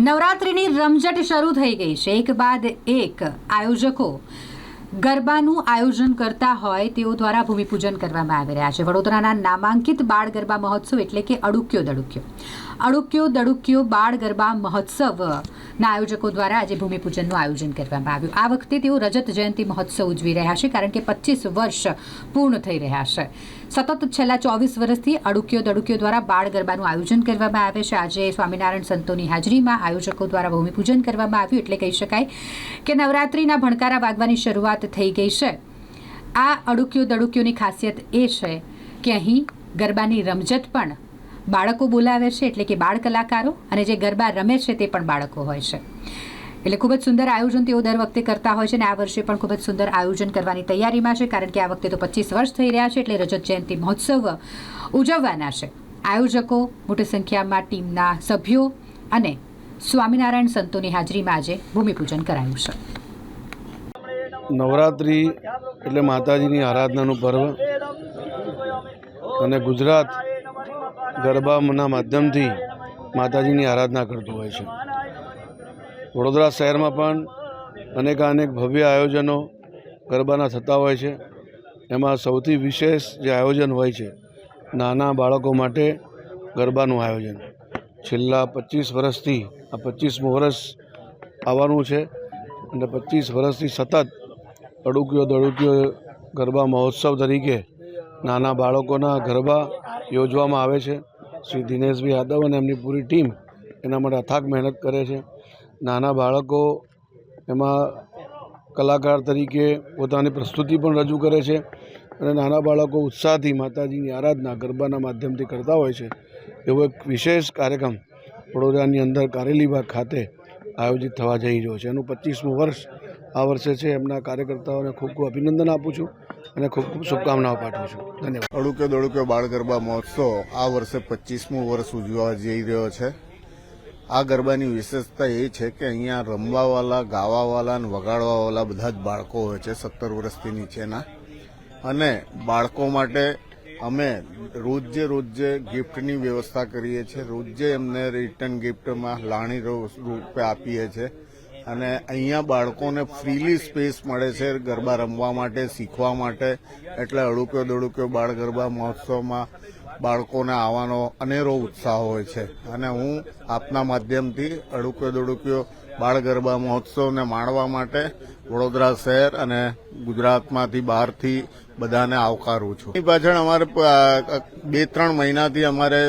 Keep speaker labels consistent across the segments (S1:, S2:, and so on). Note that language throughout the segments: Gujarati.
S1: નવરાત્રિની રમઝટ શરૂ થઈ ગઈ છે. એક બાદ એક આયોજકો ગરબાનું આયોજન કરતા હોય તેઓ દ્વારા ભૂમિપૂજન કરવામાં આવી રહ્યા છે. વડોદરાના નામાંકિત બાળ ગરબા મહોત્સવ એટલે કે અડુક્યો દડુક્યો. અડુક્યો દડુક્યો બાળ ગરબા મહોત્સવના આયોજકો દ્વારા આજે ભૂમિપૂજનનું આયોજન કરવામાં આવ્યું. આ વખતે તેઓ રજત જયંતિ મહોત્સવ ઉજવી રહ્યા છે, કારણ કે પચીસ વર્ષ પૂર્ણ થઈ રહ્યા છે. સતત છેલ્લા ચોવીસ વર્ષથી અડુક્યો દડુક્યો દ્વારા બાળ ગરબાનું આયોજન કરવામાં આવે છે. આજે સ્વામિનારાયણ સંતોની હાજરીમાં આયોજકો દ્વારા ભૂમિપૂજન કરવામાં આવ્યું, એટલે કહી શકાય કે નવરાત્રિના ભણકારા વાગવાની શરૂઆત થઈ ગઈ છે. આ અડુક્યો દડુક્યોની ખાસિયત એ છે કે અહીં ગરબાની રમઝટ પણ બાળકો બોલાવે છે એટલે કે બાળ કલાકારો અને જે ગરબા રમે છે તે પણ બાળકો હોય છે. એટલે ખૂબ જ સુંદર આયોજન તેઓ દર વખતે કરતા હોય છે અને આ વર્ષે પણ ખૂબ જ સુંદર આયોજન કરવાની તૈયારીમાં છે કારણ કે આ વખતે તો પચીસ વર્ષ થઈ રહ્યા છે એટલે રજત જયંતિ મહોત્સવ ઉજવવાના છે. આયોજકો મોટી સંખ્યામાં ટીમના સભ્યો અને સ્વામિનારાયણ સંતોની હાજરીમાં આજે ભૂમિપૂજન કરાયું છે.
S2: નવરાત્રિ એટલે માતાજીની આરાધનાનું પર્વ અને ગુજરાત ગરબાના માધ્યમથી માતાજીની આરાધના કરતું હોય છે. વડોદરા શહેરમાં પણ અનેકાનેક ભવ્ય આયોજનો ગરબાના થતા હોય છે. એમાં સૌથી વિશેષ જે આયોજન હોય છે, નાના બાળકો માટે ગરબાનું આયોજન. છેલ્લા પચીસ વર્ષથી, આ પચીસમું વર્ષ આવવાનું છે અને પચીસ વર્ષથી સતત અડુકીઓ દડુકીઓ ગરબા મહોત્સવ તરીકે નાના બાળકોના ગરબા યોજવામાં આવે છે. શ્રી દિનેશભાઈ યાદવ અને એમની પૂરી ટીમ એના માટે અથાગ મહેનત કરે છે. નાના બાળકો એમાં કલાકાર તરીકે પોતાની પ્રસ્તુતિ પણ રજૂ કરે છે અને નાના બાળકો ઉત્સાહથી માતાજીની આરાધના ગરબાના માધ્યમથી કરતા હોય છે. એવો એક વિશેષ કાર્યક્રમ વડોદરાની અંદર કારેલીબાગ ખાતે આયોજિત થવા જઈ રહ્યો છે. એનું પચીસમું વર્ષ આ વર્ષે છે એમના કાર્યકર્તાઓને ખૂબ ખૂબ અભિનંદન આપું છું અને ખૂબ ખૂબ શુભકામનાઓ પાઠવું છું. ધન્યવાદ.
S3: અડુકે દોડુકે બાળ ગરબા મહોત્સવ આ વર્ષે પચીસમું વર્ષ ઉજવવા જઈ રહ્યો છે. આ ગરબાની વિશેષતા એ છે કે અહીંયા રમવાવાળા ગાવાવાળા અને વગાડવાવાળા બધા જ બાળકો હોય છે, સત્તર વર્ષથી નીચેના. અને બાળકો માટે અમે રોજે રોજે ગિફ્ટની વ્યવસ્થા કરીએ છીએ. રોજે એમને રિટર્ન ગિફ્ટમાં લાણી રૂપે આપીએ છીએ. અને અહીંયા બાળકોને ફ્રીલી સ્પેસ મળે છે ગરબા રમવા માટે, શીખવા માટે. એટલે અડુક્યો દડુક્યો બાળ ગરબા મહોત્સવમાં બાળકોને આવવાનો અનેરો ઉત્સાહ હોય છે. અને હું આપના માધ્યમથી અડુક્યો દડુક્યો બાળ ગરબા મહોત્સવને માણવા માટે વડોદરા શહેર અને ગુજરાતમાંથી બહારથી બધાને આવકારું છું. એની પાછળ અમારે બે ત્રણ મહિનાથી અમારે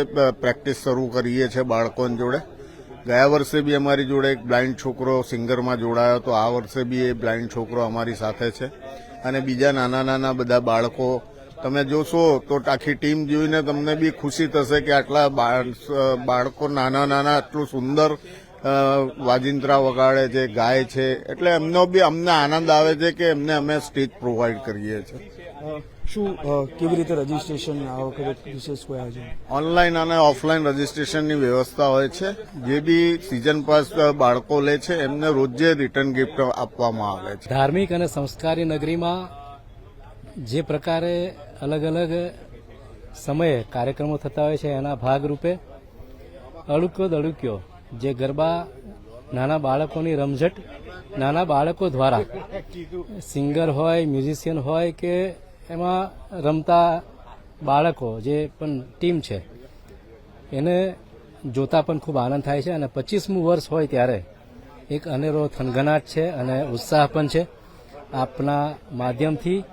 S3: પ્રેક્ટિસ શરૂ કરીએ છીએ બાળકોની જોડે. ગયા વર્ષે બી અમારી જોડે એક બ્લાઇન્ડ છોકરો સિંગરમાં જોડાયો તો આ વર્ષે બી એ બ્લાઇન્ડ છોકરો અમારી સાથે છે. અને બીજા નાના નાના બધા બાળકો, તમે જોશો તો આખી ટીમ જોઈને તમને બી ખુશી થશે કે આટલા બાળ- બાળકો નાના નાના આટલું સુંદર વાજિંત્રા વગાડે છે ગાય છે એટલે એમનો બી અમને આનંદ આવે છે કે એમને અમે સ્ટેજ પ્રોવાઈડ કરીએ છીએ.
S4: શું કેવી રીતે રજીસ્ટ્રેશન આ વખતે વિશેષ કોઈ આયોજન?
S3: ઓનલાઈન અને ઓફલાઈન રજીસ્ટ્રેશનની વ્યવસ્થા હોય છે. જે બી સિઝન પાસ બાળકો લે છે એમને રોજે રિટર્ન ગિફ્ટ આપવામાં આવે છે.
S5: ધાર્મિક અને સંસ્કારી નગરીમાં જે પ્રકારે અલગ અલગ સમયે કાર્યક્રમો થતા હોય છે એના ભાગરૂપે અડુક્યો દડુક્યો જે ગરબા નાના બાળકોની રમઝટ નાના બાળકો દ્વારા સિંગર હોય, મ્યુઝિશિયન હોય કે એમાં રમતા બાળકો જે પણ ટીમ છે, એને જોતા પણ ખૂબ આનંદ થાય છે અને પચીસમું વર્ષ હોય ત્યારે એક અનેરો થનગનાટ છે અને ઉત્સાહ પણ છે. આપના માધ્યમથી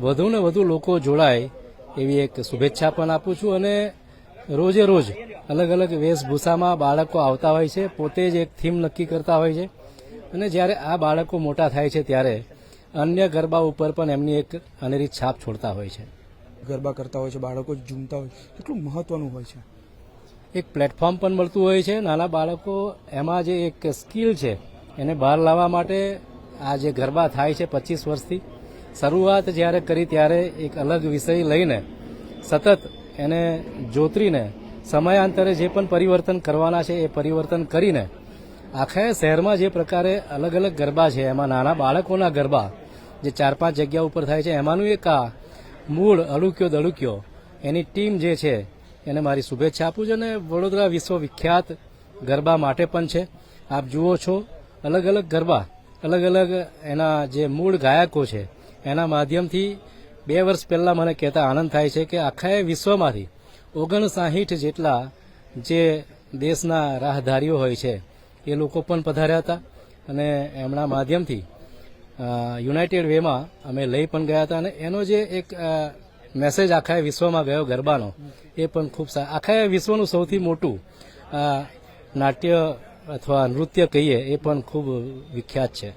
S5: વધુને વધુ લોકો જોડાય એવી એક શુભેચ્છા પણ આપું છું અને રોજે રોજ અલગ અલગ વેશભૂષામાં બાળકો આવતા હોય છે. પોતે જ એક થીમ નક્કી કરતા હોય છે. અને જ્યારે આ બાળકો મોટા થાય છે ત્યારે અન્ય ગરબા ઉપર પણ એમની એક અનેરી છાપ છોડતા હોય છે.
S4: ગરબા કરતા હોય છે બાળકો ઝૂમતા હોય કેટલું મહત્વનું હોય છે?
S5: એક પ્લેટફોર્મ પણ મળતું હોય છે. નાના બાળકો એમાં જે એક સ્કિલ છે એને બહાર લાવવા માટે આ જે ગરબા થાય છે પચીસ વર્ષથી શરૂઆત જ્યારે કરી ત્યારે એક અલગ વિષય લઈને સતત એને જોતરીને સમયાંતરે જે પણ પરિવર્તન કરવાના છે, એ પરિવર્તન કરીને આખા શહેરમાં જે પ્રકારે અલગ અલગ ગરબા છે, એમાં નાના બાળકોના ગરબા જે ચાર પાંચ જગ્યા ઉપર થાય છે, એમાંનું એક આ મૂળ અડુક્યો દડુક્યો એની ટીમ જે છે, એને મારી શુભેચ્છા આપું છું અને વડોદરા વિશ્વ વિખ્યાત ગરબા માટે પણ છે. આપ જુઓ છો અલગ અલગ ગરબા અલગ અલગ એના જે મૂળ ગાયકો છે, એના માધ્યમથી બે વર્ષ પહેલાં મને કહેતા આનંદ થાય છે કે આખા વિશ્વમાંથી ઓગણસાહીઠ જેટલા જે દેશના રાહદારીઓ હોય છે, એ લોકો પણ પધાર્યા હતા અને એમના માધ્યમથી યુનાઇટેડ વેમાં અમે લઈ પણ ગયા હતા અને એનો જે એક મેસેજ આખા વિશ્વમાં ગયો ગરબાનો, એ પણ ખૂબ સા, આખા વિશ્વનું સૌથી મોટું નાટ્ય અથવા નૃત્ય કહીએ, એ પણ ખૂબ વિખ્યાત છે.